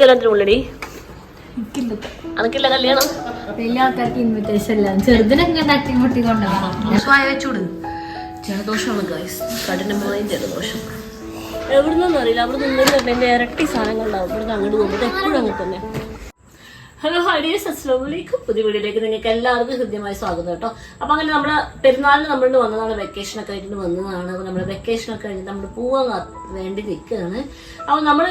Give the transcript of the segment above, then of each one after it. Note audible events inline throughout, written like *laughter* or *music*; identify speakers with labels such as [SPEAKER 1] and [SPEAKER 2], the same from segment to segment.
[SPEAKER 1] കല്യാണത്തിന് ഉള്ളടി അനക്കില്ല കല്യാണം?
[SPEAKER 2] വലിയ ആൾക്കാർക്ക് ഇൻവിറ്റേഷൻ ഇല്ല. ചെറുതിനൊക്കെ തട്ടി മുട്ടി കൊണ്ടുപോകണം.
[SPEAKER 1] വായ വെച്ചൂട്. ജലദോഷമാണ് ഗൈസ് കഠിനമായ ജലദോഷം. എവിടുന്നൊന്നും അറിയില്ല. അവിടെ നിന്ന് ഇരട്ടി സാധനങ്ങളുണ്ടാവും ഇവിടുന്ന് അങ്ങോട്ട് പോകുമ്പോൾ എപ്പോഴും അങ്ങനെ തന്നെ. ഹലോ ഹരിയസ് അസ്ലാം വലൈക്കും പുതിയ വീഡിയോയിലേക്ക് നിങ്ങൾക്ക് എല്ലാവർക്കും ഹൃദ്യമായ സ്വാഗതം കേട്ടോ. അപ്പൊ അങ്ങനെ നമ്മുടെ പെരുന്നാളിന് നമ്മൾ വന്നതാണ് വെക്കേഷൻ ഒക്കെ ആയിട്ട് വന്നതാണ്. അപ്പൊ നമ്മുടെ വെക്കേഷൻ ഒക്കെ കഴിഞ്ഞ് നമ്മൾ പോവാൻ വേണ്ടി നിൽക്കുകയാണ് അപ്പൊ നമ്മൾ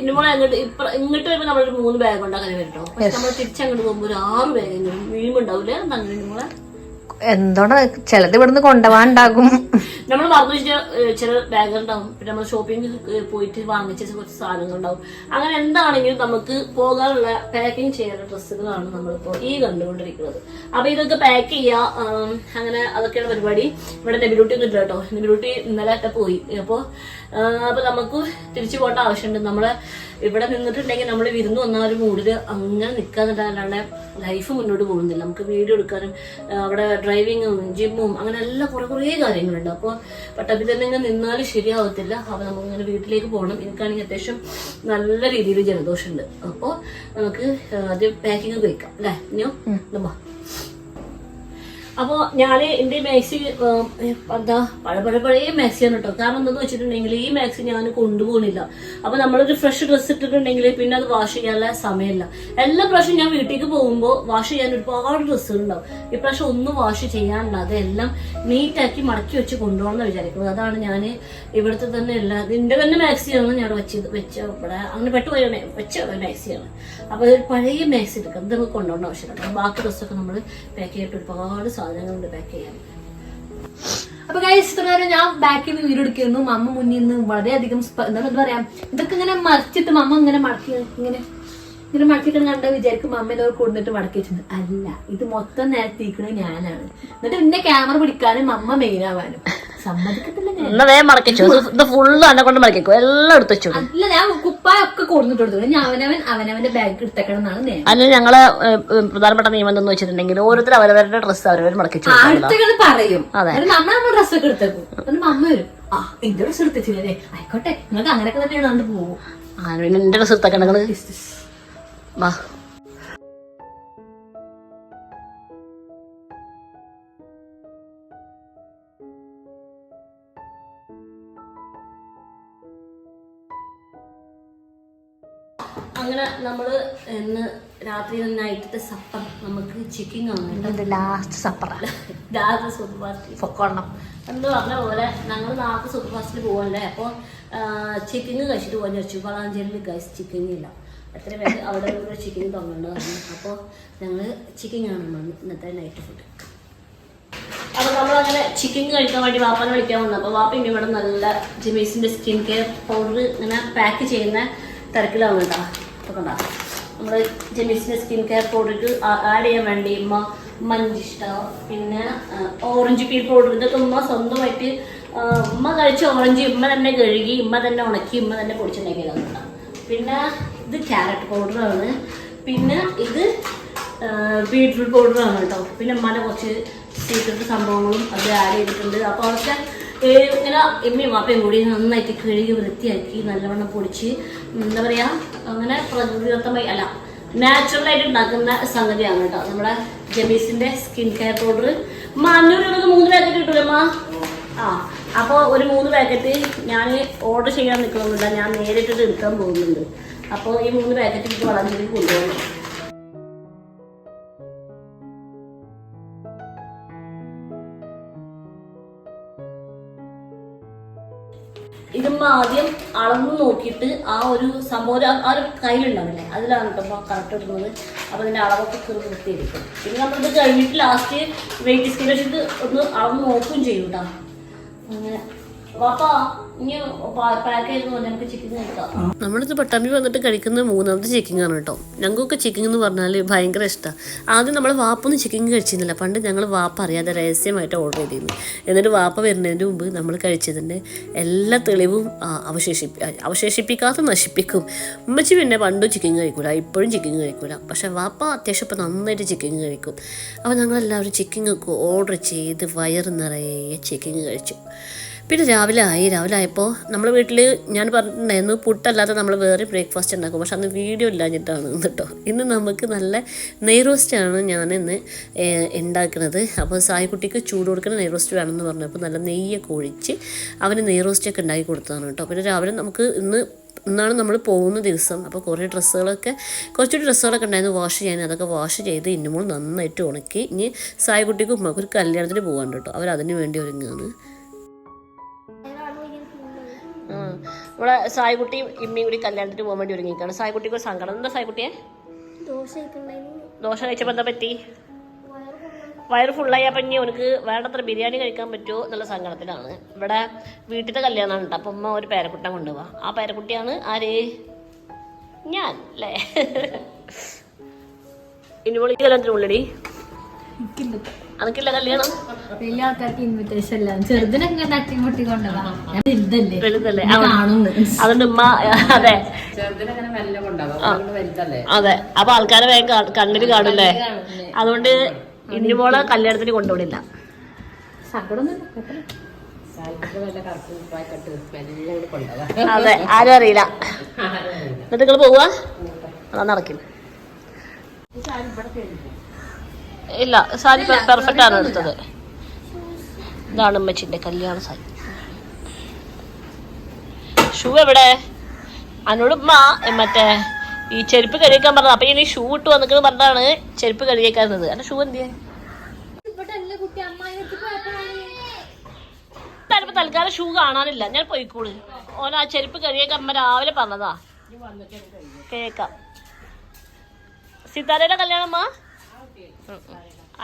[SPEAKER 1] ഇന്നുമ്പോൾ അങ്ങോട്ട് ഇപ്പൊ ഇങ്ങോട്ട് വരുമ്പോൾ നമ്മളൊരു മൂന്ന് ബാഗ് ഉണ്ടാക്കാൻ വരും കേട്ടോ. പക്ഷെ നമ്മൾ തിരിച്ചങ്ങോട്ട് പോകുമ്പോൾ ഒരു ആറ് ബാഗ് വീഴുമുണ്ടാവില്ലേ അങ്ങനെ നമ്മളെ
[SPEAKER 2] എന്തോടെ ചിലത് ഇവിടുന്ന് കൊണ്ടുപോകാണ്ടാകും
[SPEAKER 1] നമ്മൾ മറന്നു വെച്ചാൽ ചില ബാഗ് ഉണ്ടാവും പിന്നെ നമ്മൾ ഷോപ്പിംഗ് പോയിട്ട് വാങ്ങിച്ച കുറച്ച് സാധനങ്ങൾ ഉണ്ടാവും അങ്ങനെ എന്താണെങ്കിലും നമുക്ക് പോകാനുള്ള പാക്കിംഗ് ചെയ്യുന്ന ഡ്രസ്സുകളാണ് നമ്മളിപ്പോ ഈ കണ്ടുകൊണ്ടിരിക്കുന്നത്. അപ്പൊ ഇതൊക്കെ പാക്ക് ചെയ്യാ അങ്ങനെ അതൊക്കെയാണ് പരിപാടി. ഇവിടെ നെബിലൂട്ടി ഒന്നും ഇല്ല കേട്ടോ നെബിലൂട്ടി ഇന്നലെ പോയി. അപ്പോ ആ, അപ്പൊ നമുക്ക് തിരിച്ചു പോകേണ്ട ആവശ്യമുണ്ട്. നമ്മളെ ഇവിടെ നിന്നിട്ടുണ്ടെങ്കിൽ നമ്മൾ വിരുന്ന് വന്ന ഒരു മൂഡിൽ അങ്ങനെ നിൽക്കാന്നില്ലാണ്ട് ലൈഫ് മുന്നോട്ട് പോകുന്നില്ല. നമുക്ക് വീഡിയോ എടുക്കാനും അവിടെ ഡ്രൈവിങ്ങും ജിമ്മും അങ്ങനെ എല്ലാ കുറെ കുറേ കാര്യങ്ങളുണ്ട്. അപ്പോൾ പട്ടത്തിൽ തന്നെ ഇങ്ങനെ നിന്നാലും ശരിയാവത്തില്ല. അപ്പോൾ നമുക്ക് ഇങ്ങനെ വീട്ടിലേക്ക് പോകണം. എനിക്കാണെങ്കിൽ അത്യാവശ്യം നല്ല രീതിയിൽ ജലദോഷമുണ്ട്. അപ്പോൾ നമുക്ക് ആദ്യം പാക്കിങ് കഴിക്കാം അല്ലേ? ഇനിയോ? അപ്പോൾ ഞാൻ എന്റെ മാക്സി എന്താ പഴ പഴ പഴയ മാക്സിയാണ് കേട്ടോ കാരണം എന്താന്ന് വെച്ചിട്ടുണ്ടെങ്കിൽ ഈ മാക്സി ഞാൻ കൊണ്ടുപോകുന്നില്ല അപ്പോൾ നമ്മളൊരു ഫ്രഷ് ഡ്രസ്സ് ഇട്ടിട്ടുണ്ടെങ്കിൽ പിന്നെ അത് വാഷ് ചെയ്യാനുള്ള സമയമില്ല എല്ലാ പ്രാവശ്യം ഞാൻ വീട്ടിലേക്ക് പോകുമ്പോൾ വാഷ് ചെയ്യാൻ ഒരുപാട് ഡ്രസ്സുകൾ ഉണ്ടാവും ഇപ്രാവശ്യം ഒന്നും വാഷ് ചെയ്യാനുള്ള അതെല്ലാം നീറ്റാക്കി മടക്കി വെച്ച് കൊണ്ടുപോകണം എന്ന് വിചാരിക്കുന്നത് അതാണ് ഞാൻ ഇവിടുത്തെ തന്നെ എല്ലാ ഇതിന്റെ തന്നെ മാക്സിയാണ് ഞാൻ വെച്ചത് വെച്ച ഇവിടെ അങ്ങനെ പെട്ടുപോയ വെച്ച മാക്സിയാണ്. അപ്പോൾ പഴയ മാക്സി എടുക്കാം. ഇത് നമുക്ക് കൊണ്ടുപോകേണ്ട ആവശ്യമില്ല. ബാക്കി ഡ്രസ്സൊക്കെ നമ്മൾ പാക്ക് ചെയ്തിട്ട് ഒരുപാട് സാധനങ്ങളുണ്ട് പാക്ക് ചെയ്യാൻ.
[SPEAKER 2] അപ്പൊ ഗൈസ് ഇത്ര നേരം ഞാൻ ബാക്കിൽ നിന്ന് വീഡിയോ എടുക്കുന്നു. മമ്മ മുന്നിൽ നിന്ന് വളരെയധികം എന്താ പറയാ? ഇതൊക്കെ ഇങ്ങനെ മറിച്ചിട്ട് മമ്മ ഇങ്ങനെ മടക്കി ഇങ്ങനെ ഇങ്ങനെ മടക്കിട്ട് കണ്ട വിചാരിക്കും മമ്മ ഇതൊക്കെ കൊടുത്തിട്ട് മടക്കി വെച്ചിട്ടുണ്ട്. അല്ല ഇത് മൊത്തം നേരത്തിക്കണത് ഞാനാണ്. എന്നിട്ട് എന്നെ ക്യാമറ പിടിക്കാനും മമ്മ മെയിൻ ആവാനും.
[SPEAKER 1] എന്നാ വേഗം മടക്കിച്ചു ഇത് ഫുള്ള് എന്നെ കൊണ്ട് മടക്കിക്കോ. എല്ലാം എടുത്തു വെച്ചു
[SPEAKER 2] അല്ല ഞാൻ കുപ്പായൊക്കെ കൊടുത്തിട്ട് കൊടുത്തു ഞാൻ അവനവൻ അവനവന്റെ ബാഗ് എടുത്തേക്കണം എന്നാണ്
[SPEAKER 1] അതിന് ഞങ്ങൾ പ്രധാനപ്പെട്ട നിയമം എന്തെന്ന് വെച്ചിട്ടുണ്ടെങ്കിൽ ഓരോരുത്തർ അവരവരുടെ ഡ്രസ്സ് അവരവർ മടക്കിച്ചു
[SPEAKER 2] അടുത്തകൾ പറയും.
[SPEAKER 1] അതെ.
[SPEAKER 2] നമ്മൾ നമ്മുടെ ഡ്രസ്സൊക്കെ എടുത്തേക്കും. എന്നിട്ട് മമ്മ വരും. ആ എന്റെ ഡ്രസ്സ് എടുത്തില്ലേ ആയിക്കോട്ടെ. നിങ്ങൾക്ക് അങ്ങനെയൊക്കെ തന്നെയാണ് പോകും
[SPEAKER 1] എന്റെ ഡ്രസ്സ് എടുത്തൊക്കെ നിങ്ങൾ? വാ. ഇന്ന് രാത്രി നൈറ്റത്തെ സപ്പർ നമുക്ക് ചിക്കൻ ആണ് *laughs*
[SPEAKER 2] ലാസ്റ്റ് സപ്പർ
[SPEAKER 1] രാത്രി സൂപ്പർ ഫാസ്റ്റ് പൊക്കോണം എന്ന് പറഞ്ഞ പോലെ ഞങ്ങൾ നാളത്തെ സൂപ്പർ ഫാസ്റ്റിൽ പോകണ്ടേ അപ്പോൾ ചിക്കൻ കഴിച്ചിട്ട് പോകാൻ വിചാരിച്ചു. വളാഞ്ചേരിയിൽ ഗൈസ് ചിക്കൻ ഇല്ല. എത്ര പേര് അവിടെ ഒരു ചിക്കൻ തോന്നുന്നുണ്ടായിരുന്നു അപ്പോൾ ഞങ്ങൾ ചിക്കൻ ആണ് നമ്മൾ ഇന്നത്തെ നൈറ്റ് ഫുഡ് അപ്പൊ നമ്മളങ്ങനെ ചിക്കൻ കഴിക്കാൻ വേണ്ടി വാപ്പാനെ വിളിക്കാൻ വന്നു. അപ്പൊ വാപ്പ ഇനി ഇവിടെ നല്ല ജിമീസിന്റെ സ്കിൻ കെയർ പൗഡർ ഇങ്ങനെ പാക്ക് ചെയ്യുന്ന തിരക്കിലാണ് കേട്ടോ. അപ്പൊ കണ്ടാ. നമ്മൾ ജെമിസിന്റെ സ്കിൻ കെയർ പൗഡർക്ക് ആഡ് ചെയ്യാൻ വേണ്ടി ഉമ്മ മഞ്ചിഷ്ട പിന്നെ ഓറഞ്ച് പീൽ പൗഡർ ഇതൊക്കെ ഉമ്മ സ്വന്തമായിട്ട് ഉമ്മ കഴിച്ച ഓറഞ്ച് ഉമ്മ തന്നെ കഴുകി ഉമ്മ തന്നെ ഉണക്കി ഉമ്മ തന്നെ പൊടിച്ചുണ്ടാക്കിയതാണ് പിന്നെ ഇത് ക്യാരറ്റ് പൗഡറാണ്. പിന്നെ ഇത് ബീട്രൂട്ട് പൗഡറാണ് കേട്ടോ. പിന്നെ ഉമ്മനെ കുറച്ച് സീക്രട്ട് സംഭവങ്ങളും അത് ആഡ് ചെയ്തിട്ടുണ്ട്. അപ്പോൾ അതൊക്കെ ഇങ്ങനെ എമ്മയും വാപ്പയും കൂടി നന്നായിട്ട് കഴുകി വൃത്തിയാക്കി നല്ലവണ്ണം പൊടിച്ച് എന്താ പറയാ അങ്ങനെ പ്രകൃതിദത്തമായി അല്ല നാച്ചുറലായിട്ട് ഉണ്ടാക്കുന്ന സംഗതിയാണ് കേട്ടോ നമ്മുടെ ജമീസിന്റെ സ്കിൻ കെയർ പൗഡർ അഞ്ഞൂറ് രൂപക്ക് മൂന്ന് പാക്കറ്റ് കിട്ടൂലേ ആ അപ്പോൾ ഒരു മൂന്ന് പാക്കറ്റ് ഞാൻ ഓർഡർ ചെയ്യാൻ നിൽക്കണമെന്നില്ല ഞാൻ നേരിട്ടിട്ട് എടുക്കാൻ പോകുന്നുണ്ട്. അപ്പോൾ ഈ മൂന്ന് പാക്കറ്റ് എനിക്ക് വളർന്നിട്ട് കൊണ്ടുപോകണം. ഇതുമ്മ ആദ്യം അളന്ന് നോക്കിയിട്ട് ആ ഒരു സംഭവം ആ ഒരു കയ്യിലുണ്ടാവില്ലേ? അതിലാണ് കേട്ടോ കറക്റ്റ് ഇടുന്നത് അപ്പോൾ അതിന്റെ അളവൊക്കെ കൃത്യമായിരിക്കും പിന്നെ നമ്മളിത് കഴിഞ്ഞിട്ട് ലാസ്റ്റ് വെയിറ്റ് സ്കെയിൽ വെച്ചിട്ട് ഒന്ന് അളന്ന് നോക്കുകയും ചെയ്യും കേട്ടോ അങ്ങനെ. വാപ്പാ നമ്മളിത് പട്ടാമ്പി വന്നിട്ട് കഴിക്കുന്ന മൂന്നാമത്തെ ചിക്കിങ് ആണ് കേട്ടോ. ഞങ്ങൾക്കൊക്കെ ചിക്കിങ് എന്ന് പറഞ്ഞാൽ ഭയങ്കര ഇഷ്ടമാണ് ആദ്യം നമ്മൾ വാപ്പൊന്നും ചിക്കിങ് കഴിച്ചിരുന്നില്ല. പണ്ട് ഞങ്ങൾ വാപ്പ അറിയാതെ രഹസ്യമായിട്ട് ഓർഡർ ചെയ്തിരുന്നു. എന്നിട്ട് വാപ്പ വരുന്നതിന് മുമ്പ് നമ്മൾ കഴിച്ചതിന്റെ എല്ലാ തെളിവും അവശേഷിപ്പി അവശേഷിപ്പിക്കാതെ നശിപ്പിക്കും. ഉമ്മച്ചി പിന്നെ പണ്ടും ചിക്കൻ കഴിക്കൂല. ഇപ്പോഴും ചിക്കൻ കഴിക്കൂല. പക്ഷെ വാപ്പ അത്യാവശ്യം ഇപ്പം നന്നായിട്ട് ചിക്കൻ കഴിക്കും. അപ്പോൾ ഞങ്ങളെല്ലാവരും ചിക്കൻ ഓർഡർ ചെയ്ത് വയറ് നിറയെ ചിക്കൻ കഴിച്ചു. പിന്നെ രാവിലെ ആയി. രാവിലെ ആയപ്പോൾ നമ്മൾ വീട്ടിൽ ഞാൻ പറഞ്ഞിട്ടുണ്ടായിരുന്നു പുട്ടല്ലാതെ നമ്മൾ വേറെ ബ്രേക്ക്ഫാസ്റ്റ് ഉണ്ടാക്കും. പക്ഷെ അന്ന് വീഡിയോ ഇല്ലാഞ്ഞിട്ടാണ് കേട്ടോ. ഇന്ന് നമുക്ക് നല്ല നെയ് റോസ്റ്റാണ് ഞാൻ ഇന്ന് ഉണ്ടാക്കുന്നത് അപ്പോൾ സായിക്കുട്ടിക്ക് ചൂട് കൊടുക്കുന്ന നെയ് റോസ്റ്റ് വേണമെന്ന് പറഞ്ഞപ്പോൾ നല്ല നെയ്യൊക്കെ ഒഴിച്ച് അവന് നെയ് റോസ്റ്റൊക്കെ ഉണ്ടാക്കി കൊടുത്തതാണ് കേട്ടോ. പിന്നെ രാവിലെ നമുക്ക് ഇന്ന് ഇന്നാണ് നമ്മൾ പോകുന്ന ദിവസം. അപ്പോൾ കുറേ ഡ്രസ്സുകളൊക്കെ കുറച്ചുകൂടി ഡ്രസ്സുകളൊക്കെ ഉണ്ടായിരുന്നു വാഷ് ചെയ്യാൻ. അതൊക്കെ വാഷ് ചെയ്ത് ഇന്നുമ്പോൾ നന്നായിട്ട് ഉണക്കി. ഇനി സായിക്കുട്ടിക്കും ഉമ്മക്കും ഒരു കല്യാണത്തിന് പോകാണ്ട് കേട്ടോ. അവർ അതിന് വേണ്ടി ഒരുങ്ങുകയാണ് ഇവിടെ സായ്കുട്ടിയും ഇമ്മയും കൂടി കല്യാണത്തിന് പോകാൻ വേണ്ടി ഒരുങ്ങിക്കാണ് സായ്കുട്ടിക്ക് ഒരു സങ്കടം. എന്താ സായ്കുട്ടിയെ ദോശ കഴിച്ചപ്പോൾ എന്താ പറ്റി? വയറ് ഫുള്ളായി അപ്പം ഇനി അവനക്ക് വേണ്ടത്ര ബിരിയാണി കഴിക്കാൻ പറ്റുമോ എന്നുള്ള സങ്കടത്തിലാണ്. ഇവിടെ വീട്ടിലത്തെ കല്യാണമാണ് കേട്ടോ. അപ്പം ഉമ്മ ഒരു പേരക്കുട്ട കൊണ്ടുപോവാ. ആ പേരക്കുട്ടിയാണ് ആര്? ഞാൻ അല്ലേ? ഇനി വിളിക്കല്ലോ ഉള്ളടി അനക്കില്ല കല്യാണം?
[SPEAKER 2] വലിയ ആൾക്കാർക്ക് ഇൻവിറ്റേഷൻ അല്ല ചെറുതിനൊക്കെ തട്ടി മുട്ടി കൊണ്ടുപോകാം വലുതല്ലേ?
[SPEAKER 1] അതുകൊണ്ട് ഉമ്മ അതെ. അതെ. അപ്പൊ ആൾക്കാരെ വേഗം കാ- കണ്ണിൽ കാണൂലേ അതുകൊണ്ട് പോലെ കല്യാണത്തിന് കൊണ്ടുപോണില്ല
[SPEAKER 3] കൊണ്ടാവാം.
[SPEAKER 1] അതെ. ആരും അറിയില്ല. എന്നിട്ട് നിങ്ങൾ പോവാ? അതാ നടക്കില്ല ഇല്ല. സാരി പെർഫെക്റ്റ് ആണ് എടുത്തത്. ഇതാണ് അമ്മച്ചിന്റെ കല്യാണ സാരി. ഷൂ എവിടെ? അന്നോട് ഉമ്മ മറ്റേ ഈ ചെരുപ്പ് കഴുകിക്കാൻ പറഞ്ഞത്. അപ്പൊ ഇനി ഷൂ ഇട്ട് വന്നിട്ട് പറഞ്ഞാണ് ചെരുപ്പ് കഴുകിയേക്കാരുന്നത് അല്ല ഷൂ
[SPEAKER 2] എന്ത്
[SPEAKER 1] ചിലപ്പോ തൽക്കാലം ഷൂ കാണാനില്ല. ഞാൻ പോയിക്കോൾ. ഓൻ ആ ചെരുപ്പ് കഴുകിയേക്കാൻ അമ്മ രാവിലെ പറഞ്ഞതാ. കേക്കാം. സിതാരയുടെ കല്യാണമ്മ.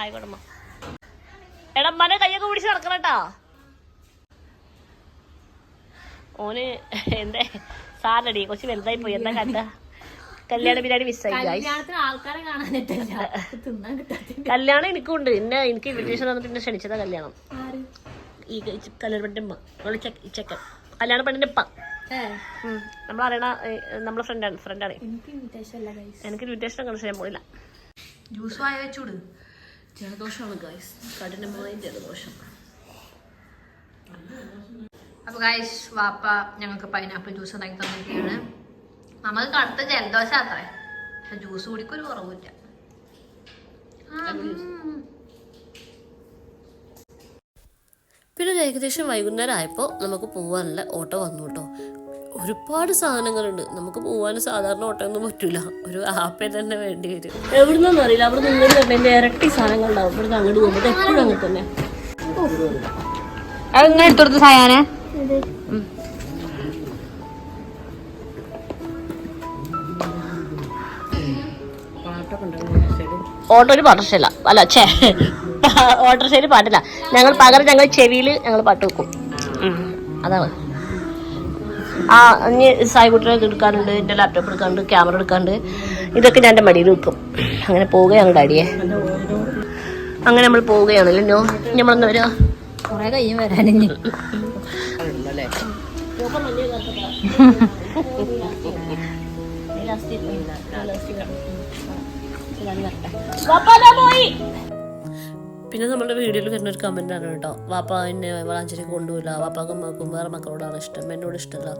[SPEAKER 1] ആയിക്കോട്ടെ അമ്മ മന കയ്യൊക്കെ പിടിച്ച് നടക്കണട്ടാ. ഓന് എന്റെ സാറിനടി കൊച്ചു വലുതായി പോയി എന്താ കണ്ട കല്യാണ ബിരിയാണി മിസ്സായി കല്യാണം എനിക്കുണ്ട്. എന്നെ എനിക്ക് ഇൻവിറ്റേഷൻ വന്നിട്ട് എന്നെ ക്ഷണിച്ചതാ കല്യാണം.
[SPEAKER 2] ആര്?
[SPEAKER 1] ഈ കല്യാണ പെണ്ണിന്റെ ഉമ്മ. ചെക്കൻ. കല്യാണ പെണ്ണിന്റെ ഉപ്പ. നമ്മളറിയണ നമ്മളെ ഫ്രണ്ടാണ് ഫ്രണ്ടാണ്
[SPEAKER 2] എനിക്ക് ഇൻവിറ്റേഷൻ അല്ല ഗൈസ്
[SPEAKER 1] എനിക്ക് ഇൻവിറ്റേഷൻ ഒക്കെ ചെയ്യാൻ പോയില്ല
[SPEAKER 2] ജ്യൂസ് വായ വെച്ചൂട്.
[SPEAKER 1] ജലദോഷമാണ് ഗായ്സ് കഠിനമായ ജലദോഷം.
[SPEAKER 2] അപ്പൊ ഗൈസ് വാപ്പ ഞങ്ങൾക്ക് പൈനാപ്പിൾ ജ്യൂസ് ഉണ്ടാക്കി തന്നിരിക്കുകയാണ്. നമുക്ക് കടുത്ത ജലദോഷം അത്രേ ജ്യൂസ് കുടിക്കൊരു കുറവില്ല
[SPEAKER 1] പിന്നെ ഏകദേശം വൈകുന്നേരം ആയപ്പോൾ നമുക്ക് പോകാനുള്ള ഓട്ടോ വന്നു കേട്ടോ. ഒരുപാട് സാധനങ്ങളുണ്ട്. നമുക്ക് പോകാൻ സാധാരണ ഓട്ടോ ഒന്നും പറ്റൂല. ഒരു ആപ്പേ തന്നെ വേണ്ടി വരും. എവിടുന്നൊന്നും അറിയില്ല. അവിടെ നിന്ന് ഇരട്ടി സാധനങ്ങൾ ഉണ്ടാവും ഇവിടുന്ന് അങ്ങോട്ട് പോകുമ്പോൾ എപ്പോഴും അങ്ങനെ തന്നെ.
[SPEAKER 2] എങ്ങനെ എടുത്തു
[SPEAKER 3] പാട്ടൊക്കെ ഒരു സൈഡ്
[SPEAKER 1] അല്ല. ഛേ. ഓട്ടോറിക്ഷയിൽ പാട്ടില്ല. ഞങ്ങൾ പകരം ഞങ്ങൾ ചെവിയിൽ ഞങ്ങൾ പാട്ട് വെക്കും. അതാണ്. ആ ഇനി സായിക്കുട്ടിനെ എടുക്കാനുണ്ട് എന്റെ ലാപ്ടോപ്പ് എടുക്കാനുണ്ട് ക്യാമറ എടുക്കാനുണ്ട്. ഇതൊക്കെ ഞാൻ എന്റെ മടിയിൽ വെക്കും. അങ്ങനെ പോവുകയാണ് ഡാഡിയെ അങ്ങനെ നമ്മൾ പോവുകയാണല്ലോ. നോ നമ്മളെന്താ വരിക?
[SPEAKER 2] കൊറേ കയ്യും വരാനിഞ്ഞ്
[SPEAKER 3] ഉള്ളല്ലേ
[SPEAKER 1] പിന്നെ നമ്മുടെ വീഡിയോയിൽ വരുന്ന ഒരു കമന്റ് ആണ് കേട്ടോ. വാപ്പ എന്നെ വളാഞ്ചേരി കൊണ്ടുപോയില്ല. വാപ്പാക്കും ഉമ്മാക്കും വേറെ മക്കളോടാണ് ഇഷ്ടം. എന്നോട് ഇഷ്ടമല്ല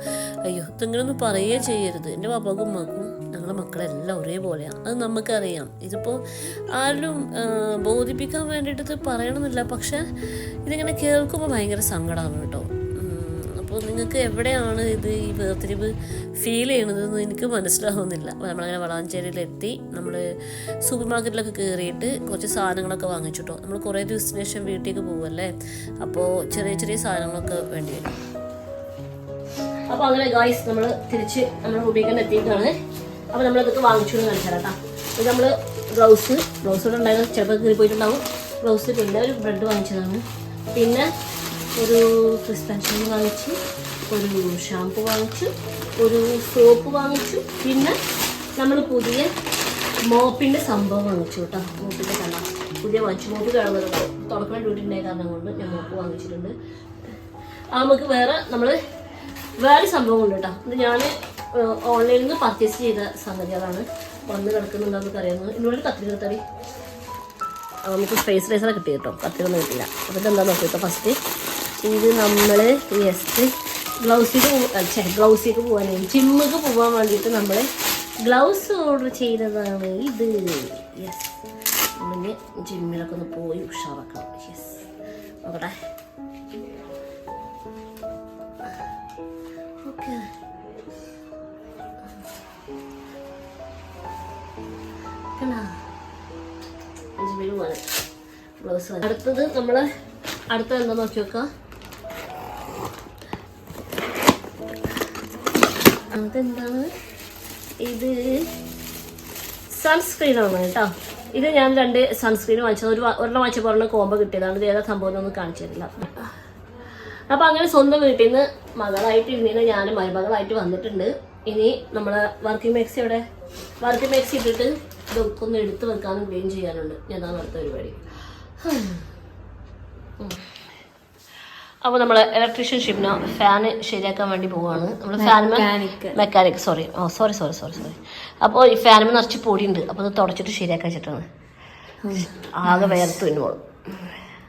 [SPEAKER 1] അയ്യോ ഇതിങ്ങനൊന്നും പറയുകയേ ചെയ്യരുത്. എന്റെ വാപ്പാക്കും ഉമ്മാക്കും ഞങ്ങളുടെ മക്കളെല്ലാം ഒരേപോലെയാണ് അത് നമുക്കറിയാം. ഇതിപ്പോൾ ആരും ബോധിപ്പിക്കാൻ വേണ്ടിയിട്ട് ഇത് പറയണമെന്നില്ല. പക്ഷേ ഇതിങ്ങനെ കേൾക്കുമ്പോൾ ഭയങ്കര സങ്കടമാണ് കേട്ടോ. അപ്പോൾ നിങ്ങൾക്ക് എവിടെയാണ് ഇത് ഈ വേർതിരിവ് ഫീൽ ചെയ്യണതെന്ന് എനിക്ക് മനസ്സിലാവുന്നില്ല. നമ്മളങ്ങനെ വളാഞ്ചേരിയിലെത്തി നമ്മൾ സൂപ്പർ മാർക്കറ്റിലൊക്കെ കയറിയിട്ട് കുറച്ച് സാധനങ്ങളൊക്കെ വാങ്ങിച്ചിട്ടോ നമ്മൾ കുറേ ദിവസത്തിന് ശേഷം വീട്ടിലേക്ക് പോകുമല്ലേ അപ്പോൾ ചെറിയ ചെറിയ സാധനങ്ങളൊക്കെ വേണ്ടി വരും. അപ്പോൾ അങ്ങനെ ഗായ്സ് നമ്മൾ തിരിച്ച് നമ്മൾ ഉപയോഗിക്കാൻ എത്തിയിട്ടാണ്. അപ്പോൾ നമ്മളതൊക്കെ വാങ്ങിച്ചു എന്ന് നമ്മൾ ബ്ലൗസ് ബ്ലൗസ് ഇവിടെ ഉണ്ടായിരുന്നു ചിലപ്പോൾ കയറി പോയിട്ടുണ്ടാവും ബ്ലൗസ് പിന്നെ ഒരു ബ്രെഡ് വാങ്ങിച്ചതാണ്. പിന്നെ ഒരു ക്രിസ്പെൻഷൻ വാങ്ങിച്ചു ഒരു ഷാമ്പു വാങ്ങിച്ചു ഒരു സോപ്പ് വാങ്ങിച്ചു. പിന്നെ നമ്മൾ പുതിയ മോപ്പിന്റെ സംഭവം വാങ്ങിച്ചു കേട്ടോ. മോപ്പിന്റെ കണ്ട പുതിയ വാങ്ങിച്ചു. മോപ്പ് കിടന്നത് തുടക്കം ഡ്യൂട്ടി കാരണം കൊണ്ട് ഞാൻ മോപ്പ് വാങ്ങിച്ചിട്ടുണ്ട്. ആ നമുക്ക് വേറെ നമ്മൾ വേറെ സംഭവം ഉണ്ട് കേട്ടോ. ഇത് ഞാൻ ഓൺലൈനിൽ നിന്ന് പർച്ചേസ് ചെയ്ത സംഗതികളാണ്. വന്ന് കിടക്കുന്നുണ്ടെന്ന് പറയുന്നത് ഇന്നുള്ള കത്തിരി കത്തറി നമുക്ക് സ്പേസ് റൈസറെ കിട്ടി കേട്ടോ. കത്തിരി ഒന്നും കിട്ടില്ല അപ്പോൾ എന്താ നോക്കി കേട്ടോ ഫസ്റ്റ് ഇത് നമ്മൾ യെസ് ഗ്ലൗസിക്ക് ഗ്ലൗസിക്ക് പോകാൻ ജിമ്മിക്ക് പോകാൻ വേണ്ടിയിട്ട് നമ്മൾ ഗ്ലൗസ് ഓർഡർ ചെയ്തതാണ് ഇത്. യെസ് നമ്മളിന് ജിമ്മിലൊക്കെ ഒന്ന് പോയി ഉഷാറാക്കണം. യെസ് നോക്കട്ടെ ഓക്കെ ജിമ്മിൽ പോകാൻ ഗ്ലൗസ് അടുത്തത് നമ്മൾ അടുത്ത എന്താ നോക്കി നോക്കാം. അതെന്താണ്? ഇത് സൺസ്ക്രീൻ ആണ് കേട്ടോ. ഇത് ഞാൻ രണ്ട് സൺസ്ക്രീൻ വാങ്ങിച്ചത് ഒരു ഒരെണ്ണം വാങ്ങിച്ചപ്പോൾ ഒരെണ്ണം കോമ്പോ കിട്ടിയതാണ്. ഇത് ഏതാ സംഭവം എന്നൊന്നും കാണിച്ചു തരില്ല. അപ്പം അങ്ങനെ സ്വന്തം വീട്ടിൽ നിന്ന് മകളായിട്ട് ഇരുന്നിട്ട് ഞാൻ മരുമകളായിട്ട് വന്നിട്ടുണ്ട്. ഇനി നമ്മളെ വർക്കിംഗ് മാക്സി അവിടെ വർക്കിംഗ് മാക്സി ഇട്ടിട്ട് ഇതൊക്കെ ഒന്ന് എടുത്ത് വെക്കാനും ക്ലീൻ ചെയ്യാനുണ്ട്. ഞാൻ നടത്ത പരിപാടി. അപ്പോൾ നമ്മൾ ഇലക്ട്രീഷ്യൻ ഷിപ്പിന് ഫാന് ശരിയാക്കാൻ വേണ്ടി പോവാണ്. നമ്മൾ fan. Mechanic sorry oh sorry sorry sorry sorry അപ്പോൾ ഈ ഫാനിൽ നിറച്ച് പൊടിയുണ്ട്. അപ്പോൾ അത് തുടച്ചിട്ട് ശരിയാക്കാൻ വെച്ചിട്ടാണ്. ആകെ വേർത്ത് വരുമ്പോൾ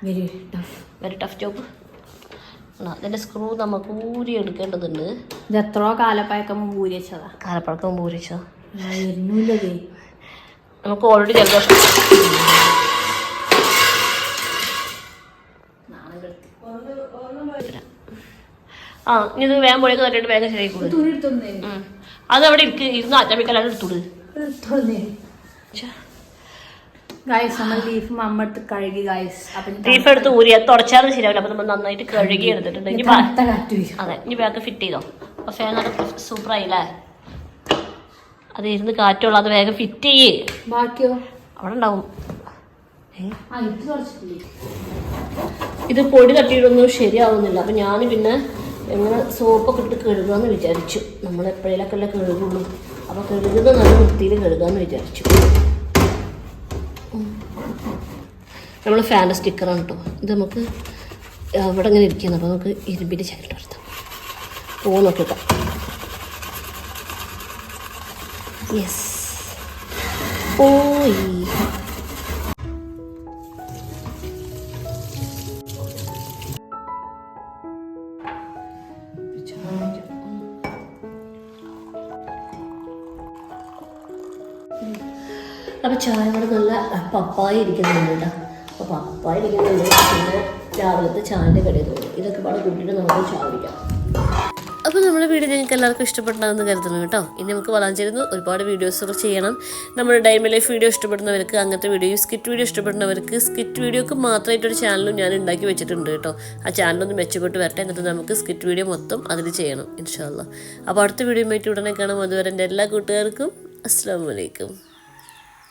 [SPEAKER 2] very tough
[SPEAKER 1] very tough job അതിന്റെ സ്ക്രൂ നമുക്ക് ഊരി എടുക്കേണ്ടതുണ്ട്.
[SPEAKER 2] ഇത് എത്രയോ കാലപ്പഴക്കം ഊരി വെച്ചതാ.
[SPEAKER 1] കാലപ്പഴക്കം ഊരി
[SPEAKER 2] വെച്ചതാ.
[SPEAKER 1] നമുക്ക് ഓൾറെഡി ജലദോഷം. ആ ഇനി ഇത് വേഗം പൊടിയൊക്കെ തട്ടിട്ട് വേഗം
[SPEAKER 2] എടുത്തൊന്നേ
[SPEAKER 1] അത് അവിടെ ഇരിക്ക്. ഇരുന്ന്
[SPEAKER 2] ഗായ്സ് നമ്മൾ ബീഫ് എടുത്ത്
[SPEAKER 1] ഊരി തുടച്ചാലും ശരിയാവില്ല. അപ്പൊ നമ്മൾ നന്നായിട്ട് കഴുകി എടുത്തിട്ടുണ്ട്. ഇനി അതെ. ഇനി ബാക്ക് ഫിറ്റ് ചെയ്തോ. അപ്പൊ ഫാൻ സൂപ്പർ ആയില്ലേ അത് ഇരുന്ന് കാറ്റുള്ള അത് വേഗം ഫിറ്റ് ചെയ്യേ.
[SPEAKER 2] ബാക്കിയോ?
[SPEAKER 1] അവിടെ ഉണ്ടാവും?
[SPEAKER 2] ഇത്
[SPEAKER 1] പൊടി തട്ടിയിട്ടൊന്നും ശരിയാവുന്നില്ല. അപ്പൊ ഞാൻ പിന്നെ എങ്ങനെ സോപ്പൊക്കെ ഇട്ട് കഴുകാന്ന് വിചാരിച്ചു. നമ്മൾ എപ്പോഴേലൊക്കെ അല്ലേ കഴുകുള്ളൂ. അപ്പോൾ കഴുകുന്നത് നല്ല വൃത്തിയിൽ കഴുകാന്ന് വിചാരിച്ചു. നമ്മൾ ഫാന്റെ സ്റ്റിക്കറാണ് കേട്ടോ ഇത് നമുക്ക് അവിടെ ഇങ്ങനെ ഇരിക്കുന്നത് അപ്പോൾ നമുക്ക് ഇരുമ്പിന്റെ ചകിട്ട് വരുത്താം. പോ നോക്കിക്കാം യെസ് പോയി. പപ്പായ ഇരിക്കുന്നുണ്ട് കേട്ടോ. അപ്പോൾ പപ്പായ ഇരിക്കുന്നുണ്ട് പിന്നെ രാവിലത്തെ ചായന്റെ തോന്നി ഇതൊക്കെ പാടെ കൂട്ടിയിട്ട് നമുക്ക് ചായ കുടിക്കാം. അപ്പോൾ നമ്മുടെ വീഡിയോ നിങ്ങൾക്ക് എല്ലാവർക്കും ഇഷ്ടപ്പെട്ടാണെന്ന് കരുതുന്നു കേട്ടോ. ഇനി നമുക്ക് വളാഞ്ചേരുന്നു ഒരുപാട് വീഡിയോസൊക്കെ ചെയ്യണം. നമ്മുടെ ഡൈമ ലൈഫ് വീഡിയോ ഇഷ്ടപ്പെടുന്നവർക്ക് അങ്ങനത്തെ വീഡിയോയും സ്കിറ്റ് വീഡിയോ ഇഷ്ടപ്പെടുന്നവർക്ക് സ്കിറ്റ് വീഡിയോക്ക് മാത്രമായിട്ടൊരു ചാനലും ഞാൻ ഉണ്ടാക്കി വെച്ചിട്ടുണ്ട് കേട്ടോ. ആ ചാനലൊന്ന് മെച്ചപ്പെട്ട് വരട്ടെ എന്നിട്ട് നമുക്ക് സ്കിറ്റ് വീഡിയോ മൊത്തം അതിൽ ചെയ്യണം ഇൻഷാല്ല അപ്പോൾ അടുത്ത വീഡിയോ ആയിട്ട് ഉടനെ കാണാം. അതുവരെ എന്റെ എല്ലാ കൂട്ടുകാർക്കും അസ്സാം വലൈക്കും